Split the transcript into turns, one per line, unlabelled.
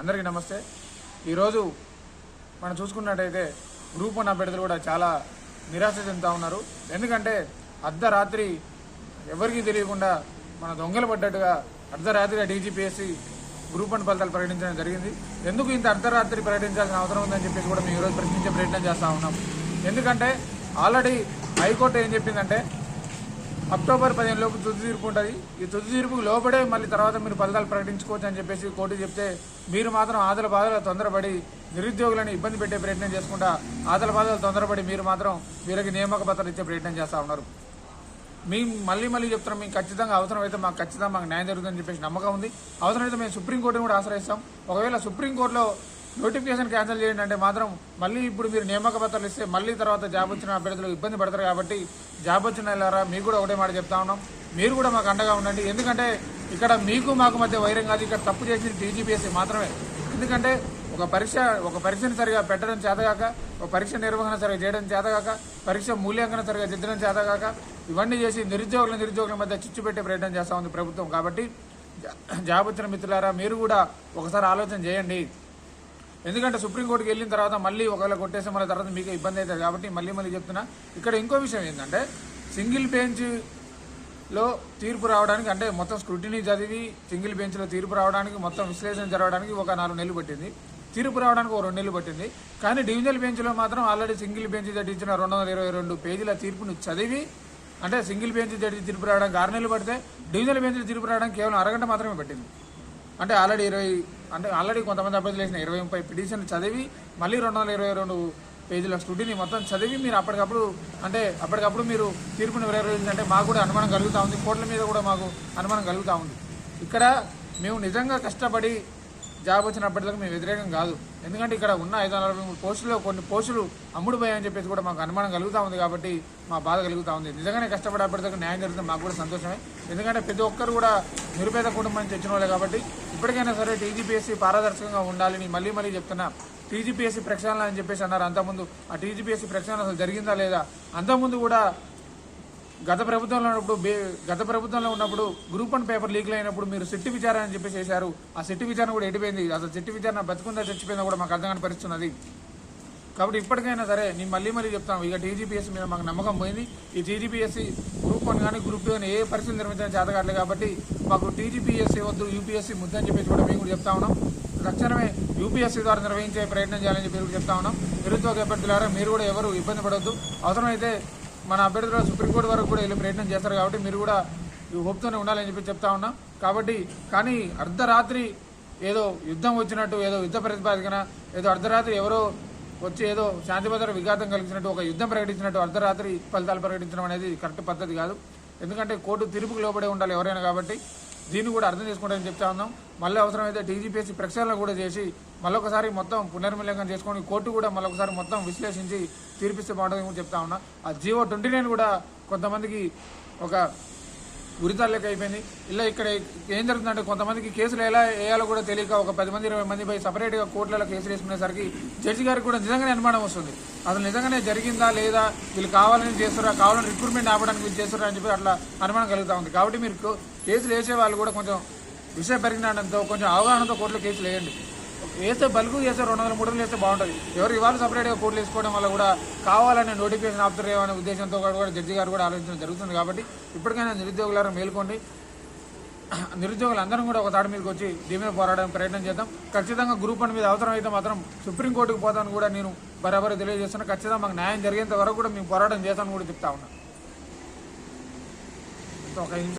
అందరికీ నమస్తే. ఈరోజు మనం చూసుకున్నట్టయితే గ్రూప్ వన్ అభ్యర్థులు కూడా చాలా నిరాశ చెందుతూ ఉన్నారు. ఎందుకంటే అర్ధరాత్రి ఎవరికీ తెలియకుండా మన దొంగలు పడ్డట్టుగా అర్ధరాత్రిగా డీజీపీఎస్సీ గ్రూప్ వన్ ఫలితాలు ప్రకటించడం జరిగింది. ఎందుకు ఇంత అర్ధరాత్రి ప్రకటించాల్సిన అవసరం ఉందని చెప్పేసి కూడా మేము ఈరోజు ప్రశ్నించే ప్రయత్నం చేస్తూ ఉన్నాం. ఎందుకంటే ఆల్రెడీ హైకోర్టు ఏం చెప్పిందంటే అక్టోబర్ పదిహేను లోపు తుది తీర్పు ఉంటుంది. ఈ తుది తీర్పుకు లోపడే మళ్ళీ తర్వాత మీరు ఫలితాలు ప్రకటించుకోవచ్చు అని చెప్పేసి కోర్టు చెప్తే మీరు మాత్రం ఆదల బాధలు తొందరపడి నిరుద్యోగులను ఇబ్బంది పెట్టే ప్రయత్నం చేసుకుంటా ఆదల బాధలు తొందరపడి మీరు మాత్రం వీరికి నియామక పత్రాలు ఇచ్చే ప్రయత్నం చేస్తూ ఉన్నారు. మేము మళ్ళీ మళ్ళీ చెప్తున్నాం మీకు ఖచ్చితంగా అవసరమైతే మాకు ఖచ్చితంగా మాకు న్యాయం జరుగుతుందని చెప్పేసి నమ్మకం ఉంది. అవసరమైతే మేము సుప్రీంకోర్టును కూడా ఆశ్రయిస్తాం. ఒకవేళ సుప్రీంకోర్టులో నోటిఫికేషన్ క్యాన్సిల్ చేయండి అంటే మాత్రం మళ్ళీ ఇప్పుడు మీరు నియామక పత్రాలు ఇస్తే మళ్ళీ తర్వాత జాబ్ వచ్చిన అభ్యర్థులు ఇబ్బంది పడతారు కాబట్టి జాబ్ వచ్చిన వెళ్ళారా మీకు కూడా ఒకటే మాట చెప్తా ఉన్నాం. మీరు కూడా మాకు అండగా ఉండండి. ఎందుకంటే ఇక్కడ మీకు మాకు మధ్య వైరం కాదు. ఇక్కడ తప్పు చేసింది టీజీపీఎస్సీ మాత్రమే. ఎందుకంటే ఒక పరీక్ష ఒక పరీక్షను సరిగా పెట్టడం చేతగాక ఒక పరీక్ష నిర్వహణ సరిగా చేయడం చేతగాక పరీక్ష మూల్యాంకనం సరిగా దిద్దడం చేతగాక ఇవన్నీ చేసి నిరుద్యోగుల నిరుద్యోగుల మధ్య చిచ్చు పెట్టే ప్రయత్నం చేస్తూ ఉంది ప్రభుత్వం. కాబట్టి జా- జాబ్ వచ్చిన మిత్రులారా మీరు కూడా ఒకసారి ఆలోచన చేయండి. ఎందుకంటే సుప్రీంకోర్టుకి వెళ్ళిన తర్వాత మళ్ళీ ఒకవేళ కొట్టేస్తే మన తర్వాత మీకు ఇబ్బంది అవుతుంది కాబట్టి మళ్ళీ మళ్ళీ చెప్తున్నా. ఇక్కడ ఇంకో విషయం ఏంటంటే సింగిల్ బెంచ్లో తీర్పు రావడానికి అంటే మొత్తం స్క్రూటినీ చదివి సింగిల్ బెంచ్లో తీర్పు రావడానికి మొత్తం విశ్లేషణ జరగడానికి ఒక నాలుగు నెలలు పట్టింది. తీర్పు రావడానికి ఒక రెండు నెలలు పట్టింది. కానీ డివిజనల్ బెంచ్లో మాత్రం ఆల్రెడీ సింగిల్ బెంచ్ జడ్జి ఇచ్చిన రెండు వందల ఇరవై రెండు పేజీల తీర్పును చదివి అంటే సింగిల్ బెంచ్ జడ్జి తీర్పు రావడానికి ఆరు నెలలు పడితే డివిజనల్ బెంచ్ తీర్పు రావడానికి కేవలం అరగంట మాత్రమే పట్టింది. అంటే ఆల్రెడీ ఇరవై అంటే ఆల్రెడీ కొంతమంది అభ్యర్థులు వేసిన ఇరవై ముప్పై పిటిషన్ చదివి మళ్ళీ రెండు వందల ఇరవై రెండు పేజీల స్టూడీని మొత్తం చదివి మీరు అప్పటికప్పుడు అంటే అప్పటికప్పుడు మీరు తీర్పుని వివరించాలంటే మాకు కూడా అనుమానం కలుగుతూ ఉంది. కోట్ల మీద కూడా మాకు అనుమానం కలుగుతూ ఉంది. ఇక్కడ మేము నిజంగా కష్టపడి జాబ్ వచ్చిన మేము వ్యతిరేకం కాదు. ఎందుకంటే ఇక్కడ ఉన్న ఐదు వందల నలభై మూడు పోస్టుల్లో కొన్ని పోస్టులు అమ్ముడుపోయాయని చెప్పేసి కూడా మాకు అనుమానం కలుగుతూ ఉంది కాబట్టి మా బాధ కలుగుతూ ఉంది. నిజంగానే కష్టపడే న్యాయం జరుగుతుంది మాకు కూడా సంతోషమే. ఎందుకంటే ప్రతి ఒక్కరు కూడా నిరుపేద కుటుంబం నుంచి వచ్చిన వాళ్ళే కాబట్టి ఇప్పటికైనా సరే టీజీపీఎస్సీ పారదర్శకంగా ఉండాలని మళ్ళీ మళ్ళీ చెప్తున్నా. టీజీపీఎస్సీ ప్రక్షాళన అని చెప్పేసి అన్నారు అంతకుముందు. ఆ టీజీపీఎస్సీ ప్రక్షాళన అసలు జరిగిందా లేదా? అంతకుముందు కూడా గత ప్రభుత్వంలో ఉన్నప్పుడు గత ప్రభుత్వంలో ఉన్నప్పుడు గ్రూప్ వన్ పేపర్ లీక్లు అయినప్పుడు మీరు సిట్టి విచారణ అని చెప్పి చేశారు ఆ సిట్టి విచారణ కూడా ఎడిపోయింది అసలు సిట్టి విచారణ బతుకుందా చచ్చిపోయిందా కూడా మాకు అర్థం కాని కాబట్టి ఇప్పటికైనా సరే నేను మళ్ళీ మళ్ళీ చెప్తాను. ఇక టీజీపీఎస్సీ మీద మాకు నమ్మకం పోయింది. ఈ టీజీపీఎస్సీ గ్రూప్ వన్ కానీ గ్రూప్ టూ కానీ ఏ పరిస్థితి నిర్మించడం చేతకాట్లేదు కాబట్టి మాకు టీజీపీఎస్సీ వద్దు యూపీఎస్సీ ముద్దని చెప్పేసి కూడా మేము కూడా చెప్తా ఉన్నాం. తక్షణమే యూపీఎస్సీ ద్వారా నిర్వహించే ప్రయత్నం చేయాలని చెప్పి చెప్తా ఉన్నాం. నిరుద్యోగ అభ్యర్థులారా మీరు కూడా ఎవరు ఇబ్బంది పడవద్దు. అవసరమైతే మన అభ్యర్థులు సుప్రీంకోర్టు వరకు కూడా వెళ్ళి ప్రయత్నం చేస్తారు కాబట్టి మీరు కూడా హోప్తోనే ఉండాలని చెప్పి చెప్తా ఉన్నాం. కాబట్టి కానీ అర్ధరాత్రి ఏదో యుద్ధం వచ్చినట్టు ఏదో యుద్ధ ప్రతిపాదికన ఏదో అర్ధరాత్రి ఎవరో వచ్చి ఏదో శాంతి భద్రత విఘాతం కలిగించినట్టు ఒక యుద్ధం ప్రకటించినట్టు అర్ధరాత్రి ఫలితాలు ప్రకటించడం అనేది కరెక్ట్ పద్ధతి కాదు. ఎందుకంటే కోర్టు తీర్పుకు లోపడే ఉండాలి ఎవరైనా కాబట్టి దీన్ని కూడా అర్థం చేసుకుంటారని చెప్తా ఉన్నాం. మళ్ళీ అవసరమైతే టీజీపీఎస్సీ ప్రక్షాళన కూడా చేసి మళ్ళొకసారి మొత్తం పునర్మూల్యాంకనం చేసుకొని కోర్టు కూడా మళ్ళొకసారి మొత్తం విశ్లేషించి తీర్పిస్తే బాగుంటుందని చెప్తా ఉన్నా. ఆ జీవో ట్వంటీ నైన్ కూడా కొంతమందికి ఒక ఉరితాలు అయిపోయింది. ఇలా ఇక్కడ ఏం జరుగుతుందంటే కొంతమందికి కేసులు ఎలా వేయాలో కూడా తెలియక ఒక పది మంది ఇరవై మంది పోయి సపరేట్గా కోర్టులలో కేసులు వేసుకునేసరికి జడ్జి గారికి కూడా నిజంగానే అనుమానం వస్తుంది. అసలు నిజంగానే జరిగిందా లేదా వీళ్ళు కావాలని చేస్తారా కావాలని రిక్రూట్మెంట్ ఆపడానికి వీళ్ళు చేస్తారా అని చెప్పి అట్లా అనుమానం కలుగుతూ ఉంది. కాబట్టి మీరు కేసులు వేసే వాళ్ళు కూడా కొంచెం విషయ పరిజ్ఞానంతో కొంచెం అవగాహనతో కోర్టులో కేసులు వేయండి. వేస్తే బల్కు చేస్తే రెండు వందల మూడు వందలు వేస్తే బాగుంటుంది. ఎవరు ఇవాళ సపరేట్గా కోర్టులు వేసుకోవడం వల్ల కూడా కావాలనే నోటిఫికేషన్ ఆపుతారు అనే ఉద్దేశంతో కూడా కూడా జడ్జి గారు కూడా ఆలోచించడం జరుగుతుంది కాబట్టి ఇప్పటికైనా నిరుద్యోగులారా మేల్కోండి. నిరుద్యోగులు అందరం కూడా ఒక తాడు మీదకి వచ్చి దీని మీద పోరాడడానికి ప్రయత్నం చేద్దాం. ఖచ్చితంగా గ్రూప్ వన్ మీద అవసరం అయితే మాత్రం సుప్రీంకోర్టుకు పోతాను కూడా నేను బరాబర్ తెలియజేస్తున్నా. ఖచ్చితంగా మాకు న్యాయం జరిగేంత వరకు కూడా మేము పోరాటం చేస్తామని కూడా చెప్తా ఉన్నా. ఒక